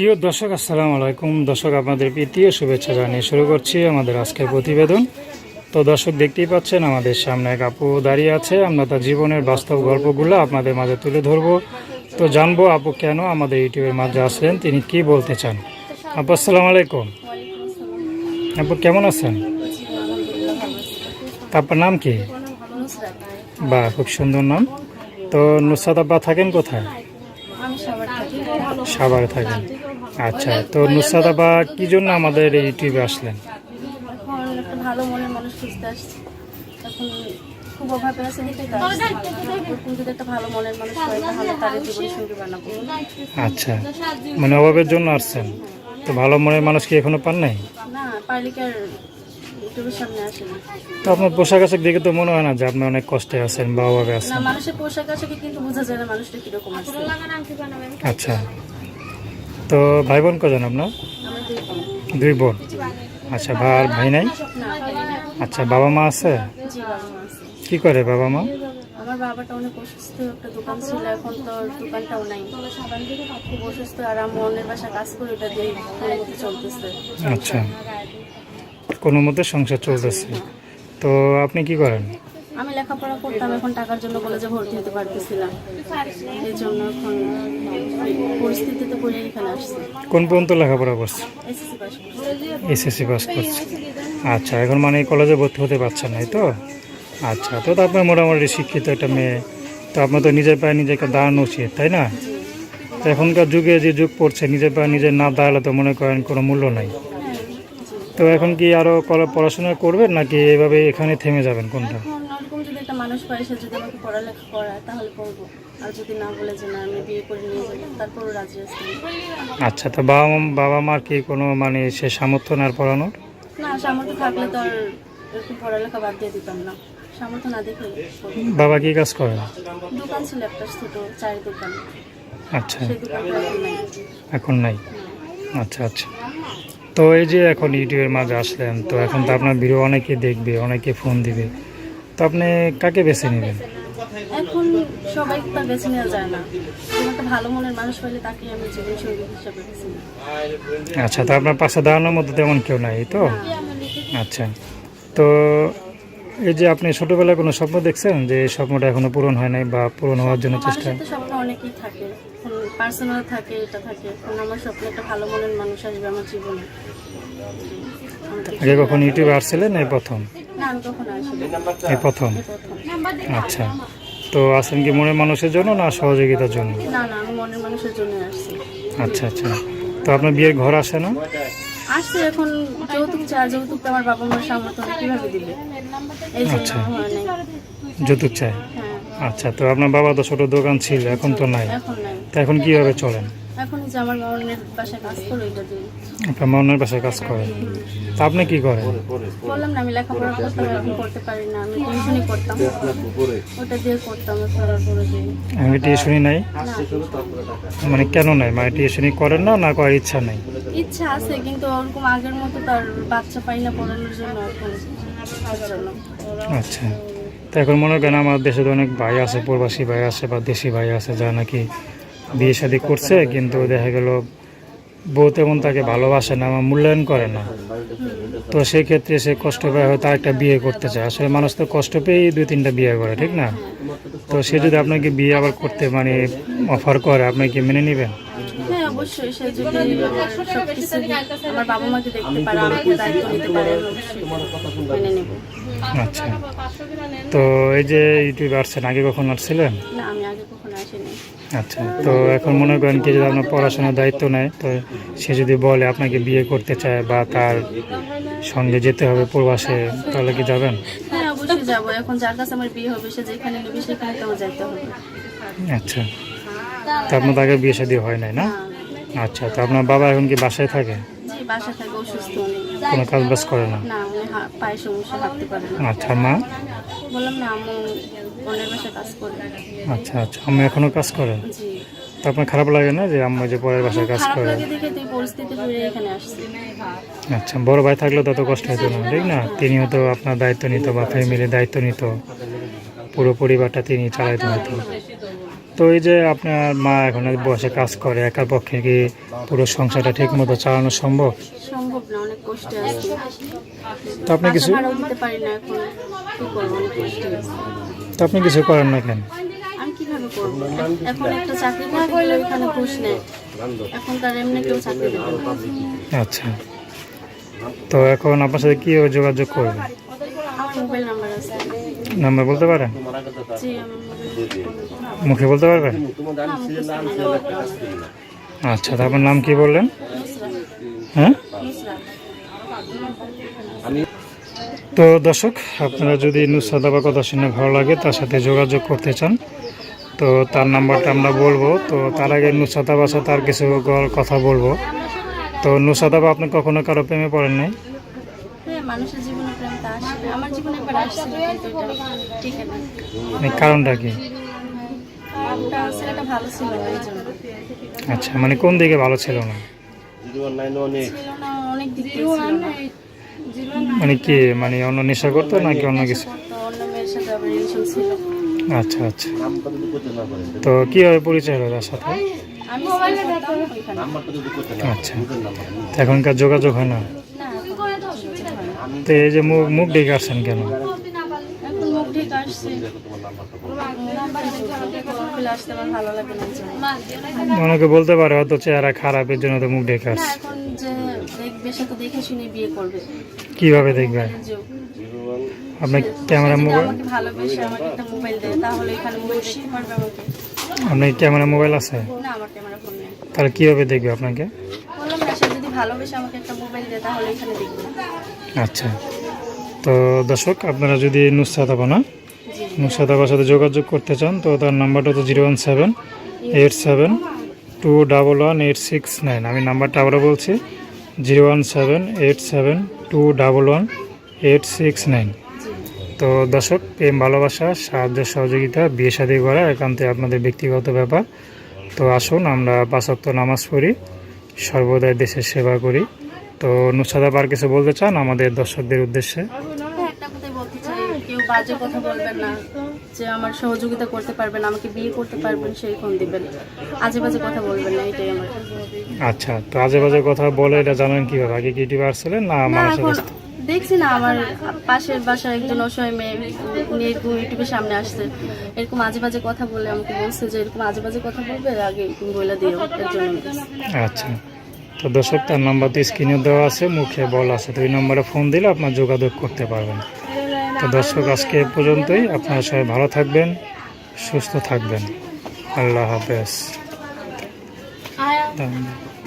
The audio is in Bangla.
প্রিয় দর্শক, আসসালামু আলাইকুম। দর্শক, আপনাদের প্রীতীয় শুভেচ্ছা জানিয়ে শুরু করছি আমাদের আজকের প্রতিবেদন। তো দর্শক, দেখতেই পাচ্ছেন, আমাদের সামনে এক আপু দাঁড়িয়ে আছে। আমরা তার জীবনের বাস্তব গল্পগুলো আপনাদের মাঝে তুলে ধরবো। তো জানব, আপু কেন আমাদের ইউটিউবের মাঝে আসলেন? তিনি কি বলতে চান? আপু, আসসালামু আলাইকুম। আপু, কেমন আছেন? তা আপনার নাম কি? বা খুব সুন্দর নাম। তো নুসরাত আব্বা থাকেন কোথায়? সাভারে থাকেন। আচ্ছা তো নুসরাত আব্বা কি জন্য আমাদের এই ইউটিউবে আসলেন? একটা ভালো মনের মানুষ খুঁজতে আসছি। এখন খুব অভাবে আছে দেখে এরকম একটা ভালো মনের মানুষ হয় তাহলে তার জীবন সঙ্গী বানাবো। আচ্ছা মানে অভাবের জন্য আসছেন। তো ভালো মনের মানুষ কি এখনও পান নাই? না কি আর তো আপনার পোশাক আশাক দেখে তো মনে হয় না যে আপনি অনেক কষ্টে আছেন বা অভাবে আছেন। মানুষের পোশাক আশাকে কিন্তু বোঝা যায় না মানুষটা কীরকম আছে। আচ্ছা তো ভাই বোন কজন আপনার? দুই বোন। আচ্ছা ভাই আর ভাই নাই। আচ্ছা বাবা মা আছে? কি করে বাবা মা? আমার বাবাটা অনেক অসুস্থ একটা দোকান ছিল এখন তো দোকানটাও নাই। খুব অসুস্থ আর আমার অন্যের বাসা কাজ করে ওটা দিয়ে চলতেছে। আচ্ছা। কোনো মতে সংসার চলতেছে। তো আপনি কি করেন? আমি লেখাপড়া করতাম এখন টাকার জন্য কলেজে ভর্তি হতে পারতেছিলাম এই জন্য এখন পরিস্থিতিতে পড়ে এখানে আসছি। কোন পর্যন্ত লেখাপড়া করছে? এসএসসি পাস করছি। আচ্ছা এখন মানে কলেজে ভর্তি হতে পারছেন না তো? আচ্ছা তো আপনার মোটামুটি শিক্ষিত একটা মেয়ে। তো আপনার তো নিজের পায়ে নিজেকে দাঁড়ানো উচিত তাই না? তো এখনকার যুগে যে যুগ পড়ছে নিজের পায়ে নিজের না দাঁড়ালে তো মনে করেন কোনো মূল্য নাই। তো এখন কি আরও পড়াশোনা করবেন নাকি এইভাবে এখানে থেমে যাবেন কোনটা এখন ওরকম যদি একটা মানুষ পায় সে যদি আমাকে পড়ালেখা করায় তাহলে পড়ব। আর যদি না বলে যে না আমি বিয়ে করে নিয়ে যাব তারপরও রাজি আছি। আচ্ছা তো বাবা মা- বাবা মার কি কোনো মানে সে সামর্থ্য না পড়ানোর? না সামর্থ্য থাকলে তো আর এরকম পড়ালেখা বাদ দিয়ে দিতাম না। সামর্থ্য না দেখে বাবা কি কাজ করে? দোকান ছিল একটা ছোট চায়ের দোকান। আচ্ছা। এখন নাই? আচ্ছা আচ্ছা। তো এই যে এখন ইউটিউবের মাঝে আসলেন তো এখন তো আপনার ভিডিও অনেকে দেখবে অনেকে ফোন দিবে। তো আপনি কাকে বেছে নেবেন? এখন সবাই তো বেছে নেওয়া যায় না। একটা ভালো মনের মানুষ পাইলে তাকে আমি জীবন সঙ্গী হিসাবে বেছে নিই আচ্ছা তো আপনার পাশে দাঁড়ানোর মতো তেমন কেউ নাই তো? আচ্ছা তো এই যে আপনি ছোটোবেলায় কোনো স্বপ্ন দেখছেন যে এই স্বপ্নটা এখনও পূরণ হয় নাই বা পূরণ হওয়ার জন্য চেষ্টা? স্বপ্ন অনেকেই থাকে। পার্সোনাল থাকে এটা থাকে। আমার স্বপ্ন একটা ভালো মনের মানুষ আসবে আমার জীবনে। আগে কখন ইউটিউবে আসছিলেন এই প্রথম? এই প্রথম? আচ্ছা। তো আসেন কি মনের মানুষের জন্য না সহযোগিতার জন্য? না না আমি মনের মানুষের জন্য আসছি। আচ্ছা আচ্ছা। তো আপনার বিয়ের ঘর আসে না? আসছে এখন যৌতুক চা যৌতুক তো আমার বাবা মার সামর্থ্য কীভাবে দিবে? আচ্ছা। যৌতুক চাই? হ্যাঁ। আচ্ছা তো আপনার বাবা তো ছোট দোকান ছিল এখন তো নাই। এখন এখন কীভাবে চলেন? এখন যে আমার বাসায় কাজ করে এটা দিয়ে। আপনার মনের পাশে কাজ করেন তা আপনি কি করেন? বললাম না আমি লেখাপড়া করতাম এখন করতে পারি না আমি টিউশনই করতাম ওটা দিয়ে করতাম পরে আমি টিউশনি নাই? মানে কেন নাই? মানে টিউশনি করেন না না করার ইচ্ছা নাই? ইচ্ছা আছে কিন্তু ওরকম আগের মতো তার বাচ্চা পাই না পড়ানোর জন্য আচ্ছা। তো এখন মনে করেন আমার দেশে তো অনেক ভাই আছে প্রবাসী ভাই আছে বা দেশি ভাই আছে যা নাকি বিয়ে শাদি করছে কিন্তু দেখা গেল বউ তেমন তাকে ভালোবাসে না বা মূল্যায়ন করে না। তো সেই ক্ষেত্রে সে কষ্ট পেয়ে হয়তো একটা বিয়ে করতে চায়। আসলে মানুষ তো কষ্ট পেয়েই দুই তিনটা বিয়ে করে ঠিক না? তো সে যদি আপনাকে বিয়ে আবার করতে মানে অফার করে আপনি কি মেনে নেবেন? হ্যাঁ অবশ্যই সে যদি আমার বাবা মাকে দেখতে পারে আমাকে দায়িত্ব নিতে পারে মেনে নেব। আচ্ছা। তো এই যে ইউটিউবে আসছেন আগে কখন আসছিলেন? না আমি আগে কখনো আসিনি। আচ্ছা তো এখন মনে করেন কি যদি আপনার পড়াশোনার দায়িত্ব নেয় তো সে যদি বলে আপনাকে বিয়ে করতে চায় বা তার সঙ্গে যেতে হবে প্রবাসে তাহলে কি যাবেন? হ্যাঁ অবশ্যই যাব। এখন যার কাছে আমার বিয়ে হবে সে যেখানে নেবে সেখানে তো আমার হবে। আচ্ছা তো আপনার তাকে বিয়ে শাদী হয় নাই না? আচ্ছা তো আপনার বাবা এখন কি বাসায় থাকে? বাসা থাকে অসুস্থ। কোনো কাজ বাজ করে না? না উনি পায়ে সমস্যা হাঁটতে পারে না। আচ্ছা মা? বললাম না আম্মু অন্যের বাসায় কাজ করে। আচ্ছা আচ্ছা আমি এখনও কাজ করে? জি। তো আপনার খারাপ লাগে না যে আম্মা যে পরের বাসায় কাজ করে? এখানে আচ্ছা বড় ভাই থাকলে তত কষ্ট হতো না ঠিক না? তিনি হয়তো আপনার দায়িত্ব নিত বা ফ্যামিলির দায়িত্ব নিত। পুরো পরিবারটা তিনি চালাইতে হতো তো এই যে আপনার মা এখন বসে কাজ করে একার পক্ষে কি পুরো সংসারটা ঠিক মতো চালানো সম্ভব? সম্ভব না অনেক কষ্টে আছে। তো আপনি কিছু দিতে পারি না এখন কি করব অনেক কষ্টে তো আপনি কিছু করেন না কেন? আমি কীভাবে করব? এখন একটা চাকরি করতে গেলে ওইখানে ঘুষ নেয় এখন তার এমনি কেউ চাকরি দেবে না। আচ্ছা। তো এখন আপনার সাথে কীভাবে যোগাযোগ করবে? আমার মোবাইল নাম্বার আছে। নাম্বার বলতে পারেন? জি আমার মোবাইল মুখে বলতে পারবেন? আচ্ছা তো আপনার নাম কি বললেন? হ্যাঁ? তো দর্শক আপনারা যদি নুসরাত আবার কথা শুনে ভালো লাগে তার সাথে যোগাযোগ করতে চান তো তার নাম্বারটা আমরা বলব। তো তার আগে নুসরাত আবার সাথে তার কিছু কথা বলব। তো নুসরাত আবার আপনি কখনো কারও প্রেমে পড়েন নাই? হ্যাঁ কারণটা কি? কারণটা ছেলেটা ভালো ছিল এই জন্য। আচ্ছা মানে কোন দিকে ভালো ছিল না? ছিল না অনেক দিক দিয়ে ছিল না। মানে কি মানে অন্য নেশা করতো নাকি অন্য কিছু? তো অন্য মেয়ের সাথে আবার রিলেশন ছিল। আচ্ছা আচ্ছা। তো কীভাবে পরিচয় হলো তার সাথে? আমি ওইখানে। আচ্ছা। তো এখনকার যোগাযোগ হয় না? না এখন যোগাযোগ হয় না। তো এই যে মুখ মুখ ডেকে আসছেন কেন? অনেকে বলতে পারে হয়তো চেহারা খারাপের জন্য তো মুখ না আসছে। দেখবে কীভাবে দেখবেন যে আপনি ক্যামেরা মোবাইল আপনার ক্যামেরা মোবাইল আছে? না আমার ক্যামেরা ফোন নেই। তাহলে কীভাবে দেখবে আপনাকে? দেখবে। আচ্ছা। তো দর্শক আপনারা যদি নুসরাত আপা নুসরাত আপার সাথে যোগাযোগ করতে চান, তো তার নাম্বারটা তো zero one seven eight seven two double one eight six nine. আমি নাম্বারটা আবারও বলছি, zero one seven eight seven two double one eight six nine. তো দর্শক, প্রেম, ভালোবাসা, সাহায্য, সহযোগিতা, বিয়ে, শাদী করা একান্তে আপনাদের ব্যক্তিগত ব্যাপার। তো আসুন, আমরা পাঁচক্ত নামাজ পড়ি, সর্বদাই দেশের সেবা করি। তো নুসাদা পার কিছু বলতে চান আমাদের দর্শকদের উদ্দেশ্যে হ্যাঁ, একটা কথাই বলতে চাই কেউ বাজে কথা বলবেন না যে আমার সহযোগিতা করতে পারবেন আমাকে বিয়ে করতে পারবেন সেই ফোন দিবেন। আজে বাজে কথা বলবেন না এটাই আমার। আচ্ছা তো আজে বাজে কথা বলে এটা জানেন কীভাবে? আগে কি ইউটিউবে আসছিলেন না মানুষের দেখছি না আমার পাশের বাসার একজন অসহায় মেয়ে উনি এরকম ইউটিউবের সামনে আসছে। এরকম আজে বাজে কথা বলে আমাকে বলছে যে এরকম আজে বাজে কথা বলবে আগে বলে দিও এর জন্য। আচ্ছা তো দর্শক তার নাম্বার তো স্ক্রিনে দেওয়া আছে মুখে বল আছে তো এই নম্বরে ফোন দিলে আপনার যোগাযোগ করতে পারবেন। তো দর্শক আজকে এ পর্যন্তই। আপনারা সবাই ভালো থাকবেন সুস্থ থাকবেন। আল্লাহ হাফেজ। ধন্যবাদ।